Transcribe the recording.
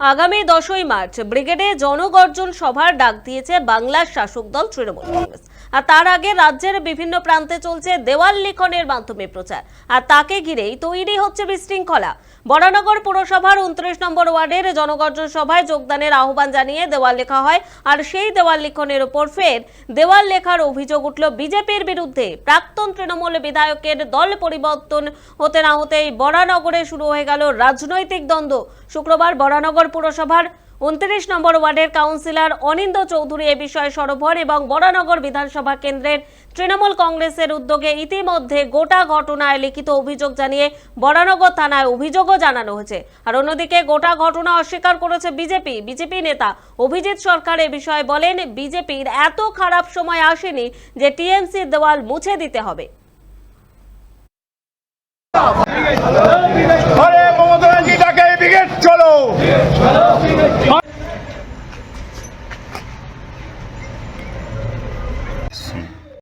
আগামী দশই মার্চ ব্রিগেডে জনগর্জন সভার ডাক দিয়েছে বাংলার শাসক দল তৃণমূল কংগ্রেস। আর তার আগে রাজ্যের বিভিন্ন প্রান্তে চলছে দেওয়াল লিখনের মাধ্যমে প্রচার। আর তাকে ঘিরেই তৈরি হচ্ছে বিশৃঙ্খলা। বরানগর পুরসভার উনত্রিশ নম্বর ওয়ার্ডের জনগর্জন সভায় যোগদানের আহ্বান জানিয়ে দেওয়াল লেখা হয়, আর সেই দেওয়াল লিখনের ওপর ফের দেওয়াল লেখার অভিযোগ উঠল বিজেপির বিরুদ্ধে। প্রাক্তন তৃণমূল বিধায়কের দল পরিবর্তন হতে না হতেই বরানগরে শুরু হয়ে গেল রাজনৈতিক দ্বন্দ্ব। শুক্রবার বরানগর পুরসভার উনত্রিশ নম্বর ওয়ার্ডের কাউন্সিলর অনিন্দ চৌধুরী এ বিষয়ে হন এবং বরানগর বিধানসভা কেন্দ্রের তৃণমূল কংগ্রেসের উদ্যোগে ইতিমধ্যে গোটা ঘটনায় লিখিত অভিযোগ জানিয়ে বরানগর থানায় অভিযোগও জানানো হয়েছে। আর অন্যদিকে গোটা ঘটনা অস্বীকার করেছে বিজেপি। বিজেপি নেতা অভিজিৎ সরকার এ বিষয়ে বলেন, বিজেপির এত খারাপ সময় আসেনি যে টিএমসি দেওয়াল মুছে দিতে হবে। Hey!